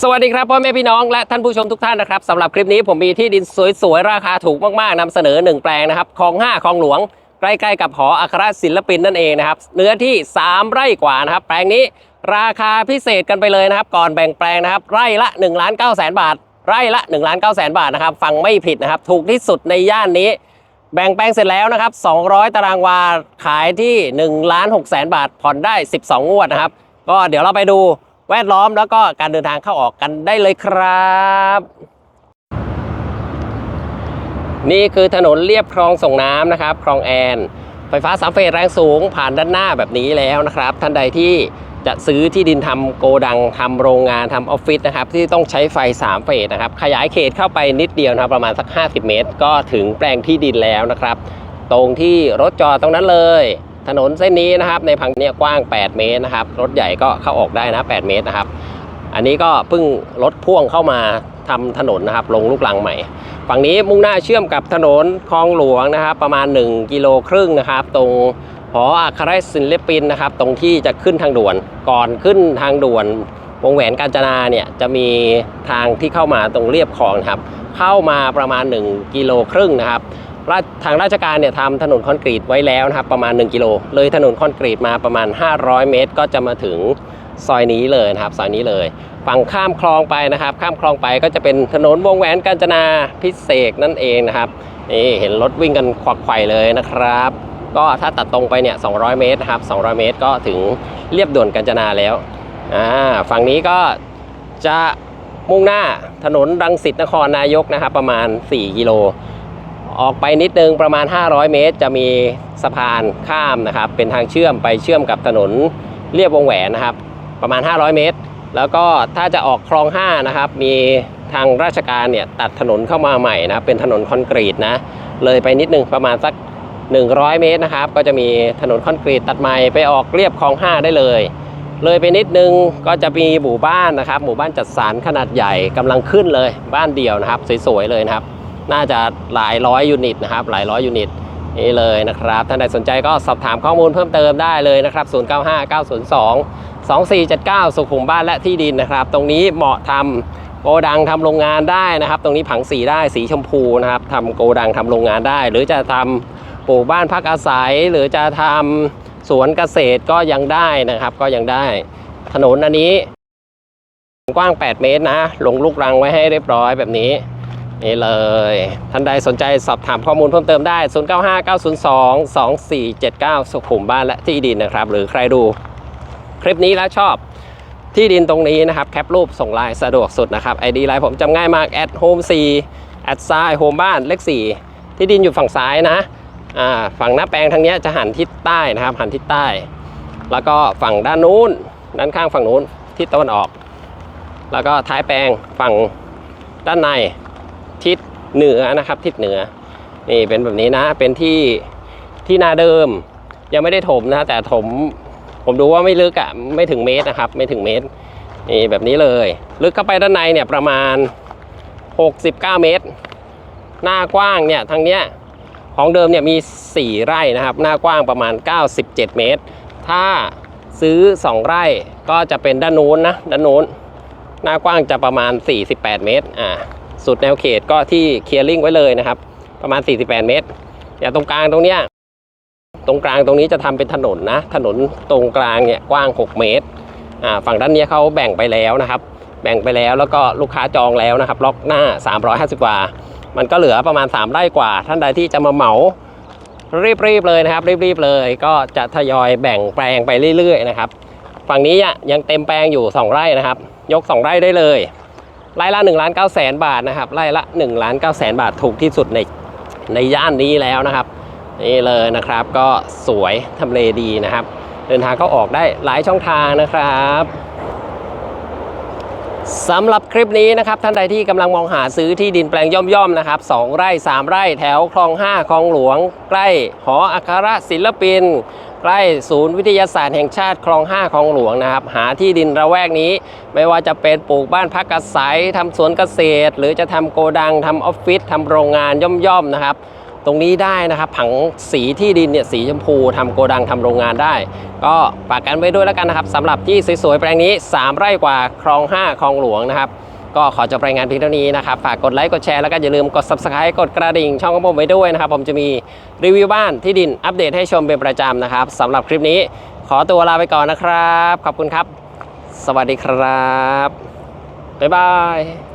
สวัสดีครับพ่อแม่พี่น้องและท่านผู้ชมทุกท่านนะครับสำหรับคลิปนี้ผมมีที่ดินสวยๆ ราคาถูกมากๆนำเสนอ 1 แปลงนะครับคลอง5คลองหลวง ใกล้ๆกับหออัครศิลปินนั่นเองนะครับเนื้อที่ 3 ไร่กว่านะครับแปลงนี้ราคาพิเศษกันไปเลยนะครับ ก่อนแบ่งแปลงนะครับ ไร่ละ1นึ่งล้านเก้าแสนบาท ไร่ละ1นึ่งล้านเก้าแสนบาทนะครับฟังไม่ผิดนะครับ ถูกที่สุดในย่านนี้ แบ่งแปลงเสร็จแล้วนะครับ200 ตารางวาขายที่1ล้าน6แสนบาทผ่อนได้ 12งวดนะครับ ก็เดี๋ยวเราไปดู แวดล้อมแล้วก็การเดินทางเข้าออกกันได้เลยครับ นี่คือถนนเรียบคลองส่งน้ำนะครับคลองแอนไฟฟ้าสามเฟสแรงสูงผ่านด้านหน้าแบบนี้แล้วนะครับ ท่านใดที่จะซื้อที่ดินทำโกดังทำโรงงานทำออฟฟิศนะครับ ที่ต้องใช้ไฟ 3 เฟสนะครับ ขยายเขตเข้าไปนิดเดียวนะครับ ประมาณสัก 50 เมตร ก็ถึงแปลงที่ดินแล้วนะครับ ตรงที่รถจอดตรงนั้นเลย ถนนเส้นนี้นะครับ ในพังเนี่ยกว้าง 8 เมตรนะครับ รถใหญ่ก็เข้าออกได้นะ 8 เมตรนะครับ อันนี้ก็เพิ่งรถพ่วงเข้ามาทำถนนนะครับ ลงลูกรังใหม่ ฝั่งนี้มุ่งหน้าเชื่อมกับถนนคลองหลวงนะครับ ประมาณ 1 กิโลครึ่งนะครับ ตรงหออัครศิลปินนะครับ ตรงที่จะขึ้นทางด่วน ก่อนขึ้นทางด่วน วงแหวนกาญจนาเนี่ยจะมีทางที่เข้ามาตรงเรียบคลองครับ เข้ามาประมาณ 1 กิโลครึ่งนะครับ ทางราชการเนี่ยทำถนนคอนกรีตไว้แล้วนะครับประมาณ 1 กิโล เลยถนนคอนกรีตมาประมาณ 500 เมตร ก็จะมาถึงซอยนี้เลยนะครับซอยนี้เลยฝั่งข้ามคลองไปนะครับ ข้ามคลองไปก็จะเป็นถนนวงแหวนกาญจนาพิเศษนั่นเองนะครับนี่เห็นรถวิ่งกันควักไขว่เลยนะครับ ก็ถ้าตัดตรงไปเนี่ย 200 เมตรนะครับ 200 เมตรก็ถึงเรียบด่วนกาญจนาแล้วอ่าฝั่งนี้ก็จะมุ่งหน้าถนนรังสิตนครนายกนะครับ ประมาณ 4 กิโล ออกไปนิดนึงประมาณ 500 เมตร จะมีสะพานข้ามนะครับ เป็นทางเชื่อมไปเชื่อมกับถนนเรียบวงแหวนนะครับ ประมาณ 500 เมตร แล้วก็ถ้าจะออกคลอง 5 นะครับ มีทางราชการเนี่ยตัดถนนเข้ามาใหม่นะเป็นถนนคอนกรีตนะเลยไปนิดนึงประมาณสัก 100 เมตรนะครับ ก็จะมีถนนคอนกรีตตัดใหม่ไปออกเรียบคลอง 5 ได้เลย เลยไปนิดนึงก็จะมีหมู่บ้านนะครับ หมู่บ้านจัดสรรขนาดใหญ่กำลังขึ้นเลยบ้านเดี่ยวนะครับ สวยๆเลยนะครับ น่าจะหลายร้อยยูนิตนะครับหลายร้อยยูนิตนี่เลยนะครับท่านใดสนใจก็สอบถามข้อมูลเพิ่มเติมได้เลยนะครับ 095902 2479 สุขุมบ้านและที่ดินนะครับ ตรงนี้เหมาะทำโกดังทำโรงงานได้นะครับ ตรงนี้ผังสีได้สีชมพูนะครับทำโกดังทำโรงงานได้ หรือจะทำปลูกบ้านพักอาศัย หรือจะทำสวนเกษตรก็ยังได้นะครับก็ยังได้ ถนนอันนี้ กว้าง 8 เมตรนะ ลงลูกรังไว้ให้เรียบร้อยแบบนี้ นี่เลย ท่านใดสนใจสอบถามข้อมูลเพิ่มเติมได้ 0959022479 สุขุมบ้านและที่ดินนะครับ หรือใครดูคลิปนี้แล้วชอบที่ดินตรงนี้นะครับ แคปรูปส่งไลน์สะดวกสุดนะครับ ID ไลน์ผมจำง่ายมาก at home 4 at ซ้าย home บ้านเลข 4 ที่ดินอยู่ฝั่งซ้ายนะฝั่งหน้าแปลงทางนี้จะหันทิศใต้นะครับ หันทิศใต้ แล้วก็ฝั่งด้านนู้น ด้านข้างฝั่งนู้นทิศตะวันออก แล้วก็ท้ายแปลงฝั่งด้านใน ทิศเหนือนะครับ ทิศเหนือ นี่เป็นแบบนี้นะ เป็นที่ที่นาเดิม ยังไม่ได้ถมนะ แต่ถม ผมดูว่าไม่ลึกอะ่ะไม่ถึงเมตรนะครับ ไม่ถึงเมตร นี่แบบนี้เลย ลึกเข้าไปด้านในเนี่ยประมาณ 69 เมตร หน้ากว้างเนี่ยทางเนี้ยของเดิมเนี่ยมี 4 ไร่นะครับ หน้ากว้างประมาณ 97 เมตร ถ้าซื้อ 2 ไร่ก็จะเป็นด้านนู้นนะ ด้านนู้น หน้ากว้างจะประมาณ 48 เมตร อ่า สุดแนวเขตก็ที่เคลียร์ลิงไว้เลยนะครับ ประมาณ 48 เมตร อย่างตรงกลางตรงเนี้ยตรงกลางตรงนี้จะทำเป็นถนนนะ ถนนตรงกลางเนี่ยกว้าง 6 เมตรอ่าฝั่งด้านเนี้ยเขาแบ่งไปแล้วนะครับ แบ่งไปแล้วแล้วก็ลูกค้าจองแล้วนะครับ ล็อกหน้า 350 กว่า มันก็เหลือประมาณ 3ไร่กว่า ท่านใดที่จะมาเหมารีบๆเลยนะครับรีบๆเลยก็จะทยอยแบ่งแปลงไปเรื่อยๆนะครับ ฝั่งนี้อะยังเต็มแปลงอยู่ 2 ไร่นะครับ ยก 2 ไร่ได้เลย ไร่ละ1ล้าน9แสนบาทนะครับไร่ละ1ล้าน9แสนบาทถูกที่สุดในในย่านนี้แล้วนะครับนี่เลยนะครับก็สวยทำเลดีนะครับ เดินทางเข้าออกได้หลายช่องทางนะครับสำหรับคลิปนี้นะครับท่านใดที่กำลังมองหาซื้อที่ดินแปลงย่อมๆนะครับสองไร่ 3 ไร่แถวคลอง 5 คลองหลวง ใกล้หออัครศิลปิน ใกล้ศูนย์วิทยาศาสตร์แห่งชาติคลอง 5 คลองหลวงนะครับ หาที่ดินระแวกนี้ ไม่ว่าจะเป็นปลูกบ้านพักอาศัยทำสวนเกษตร หรือจะทำโกดังทำออฟฟิศทำโรงงานย่อมๆนะครับ ตรงนี้ได้นะครับ ผังสีที่ดินเนี่ยสีชมพูทำโกดังทำโรงงานได้ ก็ฝากกันไว้ด้วยแล้วกันนะครับสำหรับที่สวยๆแปลงนี้ 3 ไร่กว่าคลอง 5 คลองหลวงนะครับ ก็ขอจบรายงานเพียงเท่านี้นะครับ ฝากกดไลค์ กดแชร์แล้วก็อย่าลืมกด subscribe กดกระดิ่ง ช่องของผมไว้ด้วยนะครับ ผมจะมีรีวิวบ้านที่ดินอัปเดตให้ชมเป็นประจำนะครับสำหรับคลิปนี้ ขอตัวลาไปก่อนนะครับ ขอบคุณครับ สวัสดีครับ บ๊ายบาย